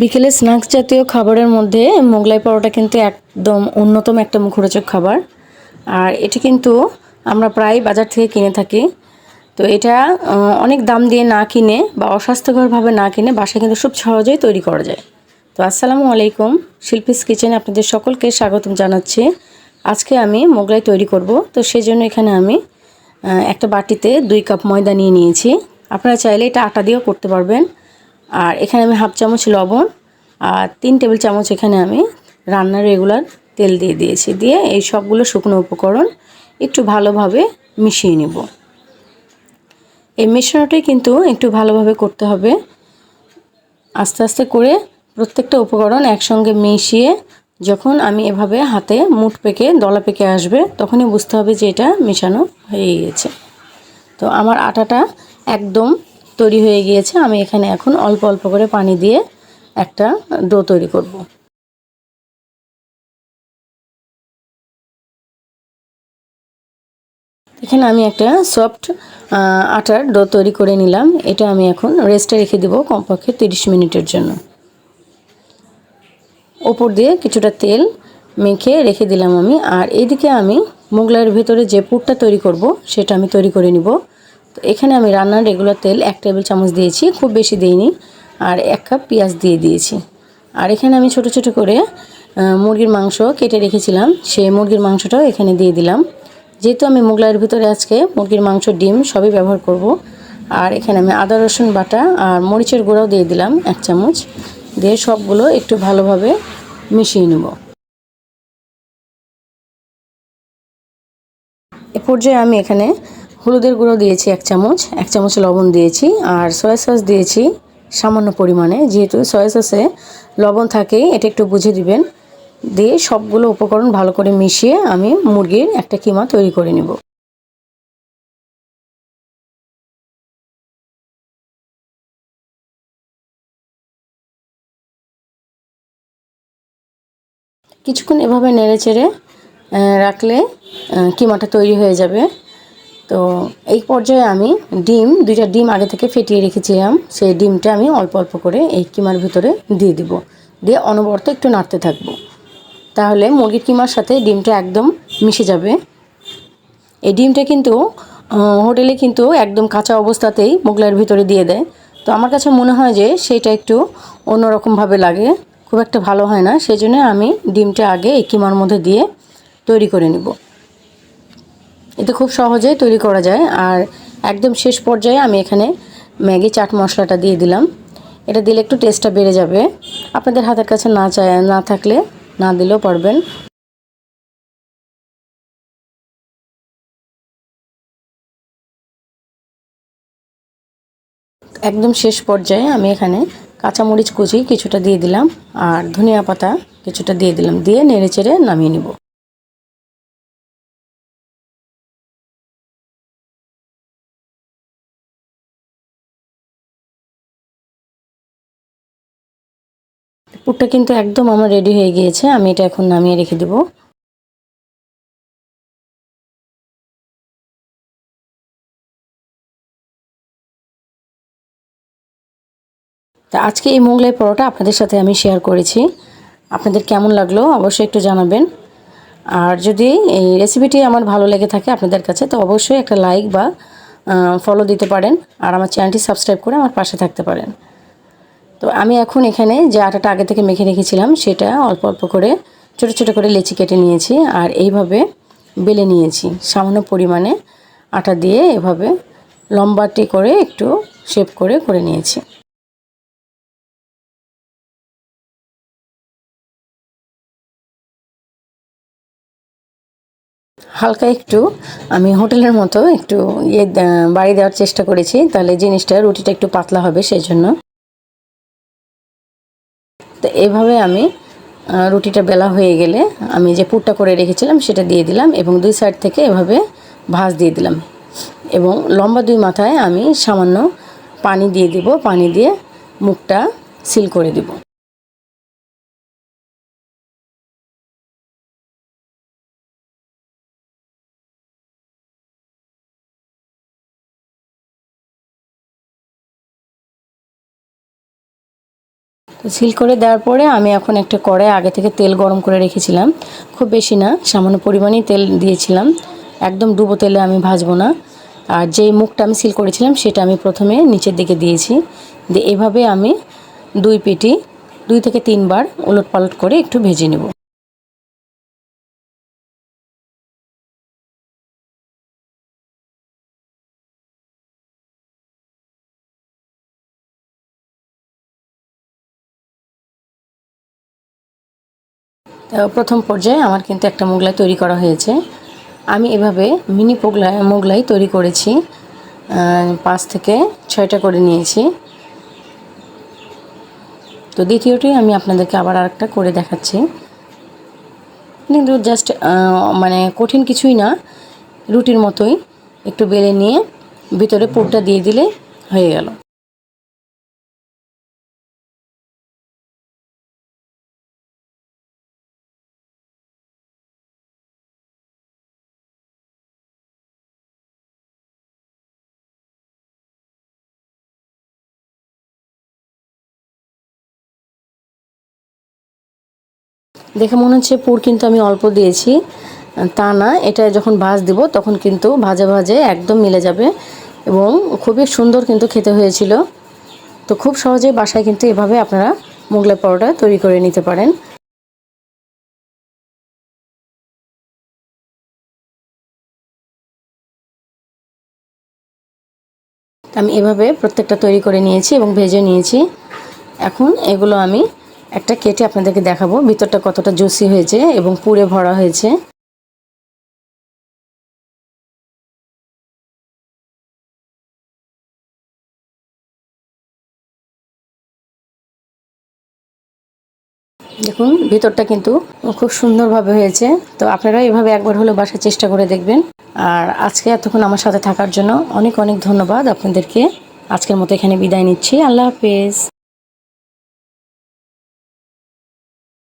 বিকেলে স্ন্যাক্স জাতীয় খাবারের মধ্যে মোগলাই পরোটা কিন্তু একদম অন্যতম একটা মুখরোচক খাবার। আর এটি কিন্তু আমরা প্রায় বাজার থেকে কিনে থাকি। তো এটা অনেক দাম দিয়ে না কিনে বা অস্বাস্থ্যকরভাবে না কিনে বাসায় কিন্তু খুব সহজেই তৈরি করা যায়। তো আসসালামু আলাইকুম, শিল্পীস কিচেনে আপনাদের সকলকে স্বাগতম জানাচ্ছি। আজকে আমি মোগলাই তৈরি করব। তো সেজন্য এখানে আমি একটা বাটিতে দুই কাপ ময়দা নিয়ে নিয়েছি। আপনারা চাইলে এটা আটা দিয়েও করতে পারবেন। আর এখানে আমি হাফ চামচ লবণ আর তিন টেবিল চামচ এখানে আমি রান্নার রেগুলার তেল দিয়ে দিয়েছি। দিয়ে এই সবগুলো শুকনো উপকরণ একটু ভালোভাবে মিশিয়ে নেব। এই মিশ্রণটাই কিন্তু একটু ভালোভাবে করতে হবে। আস্তে আস্তে করে প্রত্যেকটা উপকরণ একসঙ্গে মিশিয়ে যখন আমি এভাবে হাতে মুঠ পেকে, দলা পেকে আসবে, তখনই বুঝতে হবে যে এটা মেশানো হয়ে গিয়েছে। তো আমার আটাটা একদম তৈরি হয়ে গিয়েছে, আমি এখানে এখন অল্প অল্প করে পানি দিয়ে একটা ডো তৈরি করব। এখানে আমি একটা সফট আটার ডো তৈরি করে নিলাম, এটা আমি এখন রেস্টে রেখে দেবো কমপক্ষে তিরিশ মিনিটের জন্য। ওপর দিয়ে কিছুটা তেল মেখে রেখে দিলাম আমি, আর এদিকে আমি মোগলাইয়ের ভেতরে যে পুরটা তৈরি করব, সেটা আমি তৈরি করে নিব। তো এখানে আমি রান্নার রেগুলার তেল এক টেবিল চামচ দিয়েছি, খুব বেশি দিইনি। আর এক কাপ পেঁয়াজ দিয়ে দিয়েছি। আর এখানে আমি ছোট ছোট করে মুরগির মাংস কেটে রেখেছিলাম। সেই মুরগির মাংসটাও এখানে দিয়ে দিলাম। যেহেতু আমি মোগলাইয়ের ভিতরে আজকে মুরগির মাংস, ডিম সবই ব্যবহার করব। আর এখানে আমি আদা, রসুন, বাটা আর মরিচের গুঁড়াও দিয়ে দিলাম এক চামচ। দিয়ে সবগুলো একটু ভালোভাবে মিশিয়ে নেব। এ পর্যায়ে আমি এখানে হলুদের গুঁড়ো দিয়েছি এক চামচ এক চামচ লবণ দিয়েছি আর সয়া সস দিয়েছি সামান্য পরিমাণে। যেহেতু সয়া সসে লবণ থাকে এটা একটু বুঝে দিবেন। দিয়ে সবগুলো উপকরণ ভালো করে মিশিয়ে আমি মুরগির একটা কিমা তৈরি করে নেব। কিছুক্ষণ এভাবে নেড়ে চেড়ে রাখলে কিমাটা তৈরি হয়ে যাবে। তো এই পর্যায়ে আমি ডিম, দুইটা ডিম আগে থেকে ফেটিয়ে রেখেছিলাম। সেই ডিমটা আমি অল্প অল্প করে এই কিমার ভিতরে দিয়ে দিব। দিয়ে অনবরত একটু নাড়তে থাকব। তাহলে মুরগির কিমার সাথে ডিমটা একদম মিশে যাবে। এই ডিমটা কিন্তু হোটেলে কিন্তু একদম কাঁচা অবস্থাতেই মোগলাইয়ের ভিতরে দিয়ে দেয়। তো আমার কাছে মনে হয় যে সেটা একটু অন্যরকমভাবে লাগে। খুব একটা ভালো হয় না। সেই আমি ডিমটা আগে এই কিমার মধ্যে দিয়ে তৈরি করে নিব। এতে খুব সহজেই তৈরি করা যায়। আর একদম শেষ পর্যায়ে আমি এখানে ম্যাগি চাট মশলাটা দিয়ে দিলাম। এটা দিলে একটু টেস্টটা বেড়ে যাবে। আপনাদের হাতের কাছে না চায়, না থাকলে না দিলেও পারবেন। একদম শেষ পর্যায়ে আমি এখানে কাঁচামরিচ কুচি কিছুটা দিয়ে দিলাম। আর ধনিয়া পাতা কিছুটা দিয়ে দিলাম। দিয়ে নেড়ে চেড়ে নামিয়ে নিব। পুরটা কিন্তু একদম আমার রেডি হয়ে গিয়েছে, আমি এটা এখন নামিয়ে রেখে দেবো। তা আজকে এই মোগলাই পরোটা আপনাদের সাথে আমি শেয়ার করেছি। আপনাদের কেমন লাগল অবশ্যই একটু জানাবেন। আর যদি এই রেসিপিটি আমার ভালো লেগে থাকে আপনাদের কাছে, তো অবশ্যই একটা লাইক বা ফলো দিতে পারেন। আর আমার চ্যানেলটি সাবস্ক্রাইব করে আমার পাশে থাকতে পারেন। তো আমি এখন এখানে যে আটাটা আগে থেকে মেখে রেখেছিলাম, সেটা অল্প অল্প করে ছোট ছোট করে লেচি কেটে নিয়েছি আর এইভাবে বেলে নিয়েছি। সামান্য পরিমাণে আটা দিয়ে এভাবে লম্বাটি করে একটু শেপ করে করে নিয়েছি। হালকা একটু আমি হোটেলের মতো একটু ইয়ে বাড়ি দেওয়ার চেষ্টা করেছি, তাহলে জিনিসটা রুটিটা একটু পাতলা হবে সেই জন্য তো এভাবে আমি রুটিটা বেলা হয়ে গেলে আমি যে পুরটা করে রেখেছিলাম সেটা দিয়ে দিলাম এবং দুই সাইড থেকে এভাবে ভাজ দিয়ে দিলাম। এবং লম্বা দুই মাথায় আমি সামান্য পানি দিয়ে দিব, পানি দিয়ে মুখটা সিল করে দিব। তো সিল করে দেওয়ার পরে আমি এখন একটা কড়াই আগে থেকে তেল গরম করে রেখেছিলাম। খুব বেশি না, সামান্য পরিমাণেই তেল দিয়েছিলাম। একদম ডুবো তেলে আমি ভাজবো না। আর যেই মুখটা আমি সিল করেছিলাম সেটা আমি প্রথমে নিচের দিকে দিয়েছি। দিয়ে এভাবে আমি দুই পেটি, দুই থেকে তিনবার উলট পালট করে একটু ভেজে নেব। প্রথম পর্যায়ে আমার কিন্তু একটা মোগলাই তৈরি করা হয়েছে। আমি এভাবে মিনি পোগলাই, মোগলাই তৈরি করেছি। পাঁচ থেকে ছয়টা করে নিয়েছি। তো দ্বিতীয়টি আমি আপনাদেরকে আবার আরেকটা করে দেখাচ্ছি। কিন্তু জাস্ট মানে কঠিন কিছুই না, রুটির মতোই একটু বেলে নিয়ে ভিতরে পুরটা দিয়ে দিলে হয়ে গেল। দেখে মনে হচ্ছে পুর কিন্তু আমি অল্প দিয়েছি। তা না, এটা যখন ভাজ দিব তখন কিন্তু ভাজে ভাজে একদম মিলে যাবে এবং খুবই সুন্দর কিন্তু খেতে হয়েছিল। তো খুব সহজে বাসায় কিন্তু এভাবে আপনারা মোগলাই পরোটা তৈরি করে নিতে পারেন। আমি এভাবে প্রত্যেকটা তৈরি করে নিয়েছি এবং ভেজে নিয়েছি। এখন এগুলো আমি একটা কেটে আপনাদেরকে দেখাবো। ভিতরটা কতটা জুসি হয়েছে এবং পুরে ভরা হয়েছে। দেখুন, ভিতরটা কিন্তু খুব সুন্দরভাবে হয়েছে। তো আপনারা এভাবে একবার হলে বাসার চেষ্টা করে দেখবেন। আর আজকে এতক্ষণ আমার সাথে থাকার জন্য অনেক অনেক ধন্যবাদ আপনাদেরকে। আজকের মতো এখানে বিদায় নিচ্ছি। আল্লাহ হাফেজ।